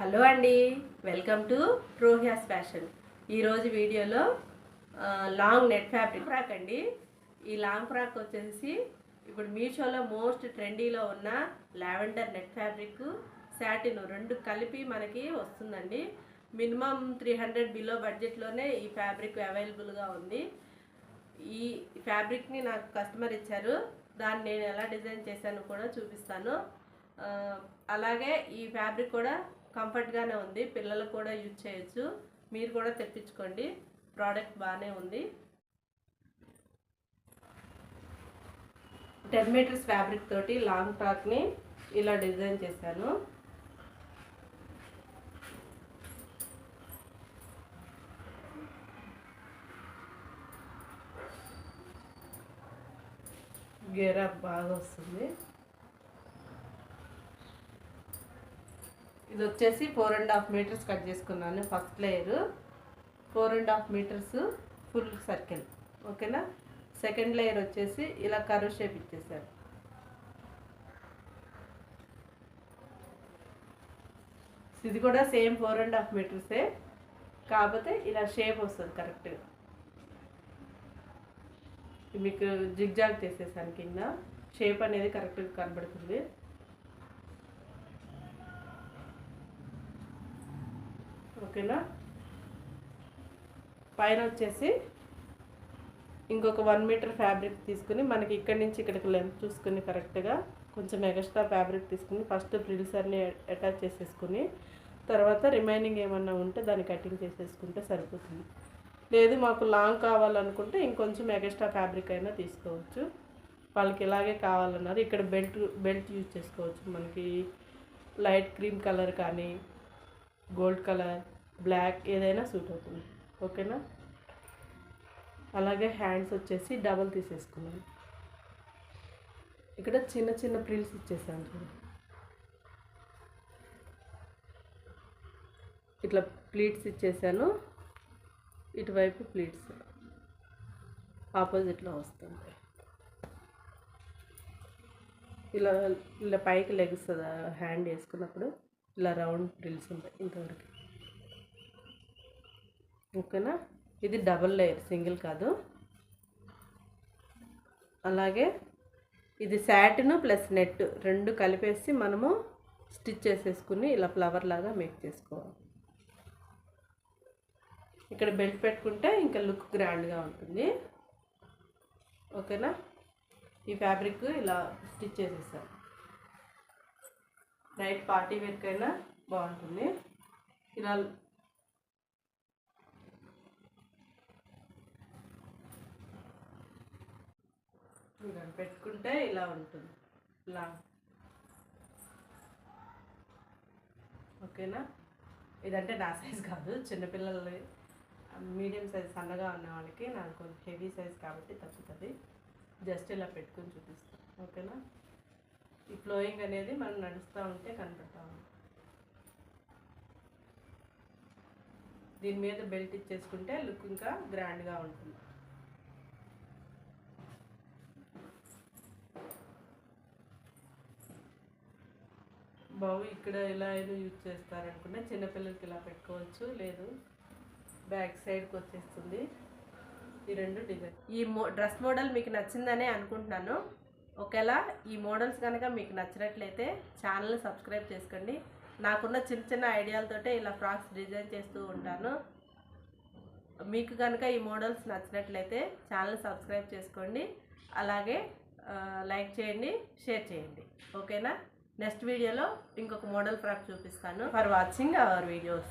Hello అండి. Welcome to ప్రోహ్యాస్ fashion. ఈరోజు వీడియోలో లాంగ్ నెట్ ఫ్యాబ్రిక్ ఫ్రాక్ అండి. ఈ లాంగ్ ఫ్రాక్ వచ్చేసి ఇప్పుడు మీషోలో మోస్ట్ ట్రెండీలో ఉన్న లావెండర్ నెట్ ఫ్యాబ్రిక్ శాటిన్ రెండు కలిపి మనకి వస్తుందండి. మినిమం త్రీ హండ్రెడ్ బిలో బడ్జెట్లోనే ఈ ఫ్యాబ్రిక్ అవైలబుల్గా ఉంది. ఈ ఫ్యాబ్రిక్ని నాకు కస్టమర్ ఇచ్చారు. దాన్ని నేను ఎలా డిజైన్ చేశాను కూడా చూపిస్తాను. అలాగే ఈ ఫ్యాబ్రిక్ కూడా కంఫర్ట్గానే ఉంది. పిల్లలు కూడా యూజ్ చేయొచ్చు. మీరు కూడా తెప్పించుకోండి. ప్రోడక్ట్ బాగానే ఉంది. టెన్ మీటర్స్ ఫ్యాబ్రిక్ తోటి లాంగ్ ఫ్రాక్ని ఇలా డిజైన్ చేశాను. గేరా బాగా వస్తుంది. ఇది వచ్చేసి four and half metres cut చేసుకున్నాను first layer four and half metres full circle ఓకేనా సెకండ్ లేయర్ వచ్చేసి ఇలా కర్వ్ షేప్ ఇచ్చేసారు ఇది కూడా సేమ్ ఫోర్ అండ్ హాఫ్ మీటర్సే కాకపోతే ఇలా షేప్ వస్తుంది కరెక్ట్గా మీకు జిగ్జాగ్ చేసేసాను కింద. షేప్ అనేది కరెక్ట్గా కనబడుతుంది. ఓకేనా? పైన వచ్చేసి ఇంకొక వన్ మీటర్ ఫ్యాబ్రిక్ తీసుకుని మనకి ఇక్కడి నుంచి ఇక్కడికి లెంత్ చూసుకుని కరెక్ట్గా కొంచెం ఎక్స్ట్రా ఫ్యాబ్రిక్ తీసుకుని ఫస్ట్ ఫ్రిల్స్ అన్ని అటాచ్ చేసేసుకుని తర్వాత రిమైనింగ్ ఏమన్నా ఉంటే దాన్ని కటింగ్ చేసేసుకుంటే సరిపోతుంది. లేదు మాకు లాంగ్ కావాలనుకుంటే ఇంకొంచెం ఎక్స్ట్రా ఫ్యాబ్రిక్ అయినా తీసుకోవచ్చు. వాళ్ళకి ఇలాగే కావాలన్నారు. ఇక్కడ బెల్ట్ బెల్ట్ యూజ్ చేసుకోవచ్చు. మనకి లైట్ క్రీమ్ కలర్ కానీ గోల్డ్ కలర్ బ్లాక్ ఏదైనా సూట్ అవుతుంది. ఓకేనా? అలాగే హ్యాండ్స్ వచ్చేసి డబల్ తీసేసుకున్నాను ఇక్కడ చిన్న చిన్న ప్రిల్స్ ఇచ్చేసాను చూడండి ఇట్లా ప్లీట్స్ ఇచ్చేసాను. ఇటువైపు ప్లీట్స్ ఆపోజిట్లో వస్తుంది ఇలా ఇలా పైకి లెగుస్తుంది హ్యాండ్ వేసుకున్నప్పుడు ఇలా రౌండ్ ప్రిల్స్ ఉంటాయి ఇంతవరకు. ఓకేనా? ఇది డబల్ లేయర్ సింగిల్ కాదు. అలాగే ఇది శాటిన్ ప్లస్ నెట్ రెండు కలిపేసి మనము స్టిచ్ చేసేసుకుని ఇలా ఫ్లవర్ లాగా మేక్ చేసుకోవాలి. ఇక్కడ బెల్ట్ పెట్టుకుంటే ఇంకా లుక్ గ్రాండ్గా ఉంటుంది. ఓకేనా? ఈ ఫ్యాబ్రిక్ ఇలా స్టిచ్ చేసేసాం. నైట్ పార్టీ వేర్కైనా బాగుంటుంది. ఇలా చూడండి పెట్టుకుంటే ఇలా ఉంటుంది. ఇలా. ఓకేనా? ఇదంటే నా సైజ్ కాదు చిన్నపిల్లలు మీడియం సైజ్ సన్నగా ఉన్న వాళ్ళకి నాకు కొంచెం హెవీ సైజ్ కాబట్టి తగ్గుతుంది జస్ట్ ఇలా పెట్టుకుని చూపిస్తాను ఓకేనా? ఈ ఫ్లోయింగ్ అనేది మనం నడుస్తూ ఉంటే కనపడతా దీని మీద బెల్ట్ ఇచ్చేసుకుంటే లుక్ ఇంకా గ్రాండ్గా ఉంటుంది. బాబు ఇక్కడ ఇలా ఏదో యూజ్ చేస్తారనుకున్నా చిన్నపిల్లలకి ఇలా పెట్టుకోవచ్చు లేదు. బ్యాక్ సైడ్కి వచ్చేస్తుంది. ఈ రెండు డిజైన్. ఈ మో డ్రెస్ మోడల్ మీకు నచ్చిందనే అనుకుంటున్నాను. ఒకవేళ ఈ మోడల్స్ కనుక మీకు నచ్చినట్లయితే ఛానల్ సబ్స్క్రైబ్ చేసుకోండి. నాకున్న చిన్న చిన్న ఐడియాలతోటే ఇలా ఫ్రాక్స్ డిజైన్ చేస్తూ ఉంటాను. మీకు కనుక ఈ మోడల్స్ నచ్చినట్లయితే ఛానల్ సబ్స్క్రైబ్ చేసుకోండి. అలాగే లైక్ చేయండి షేర్ చేయండి. ఓకేనా? నెక్స్ట్ వీడియోలో ఇంకొక మోడల్ ఫ్రాక్ చూపిస్తాను. For watching our videos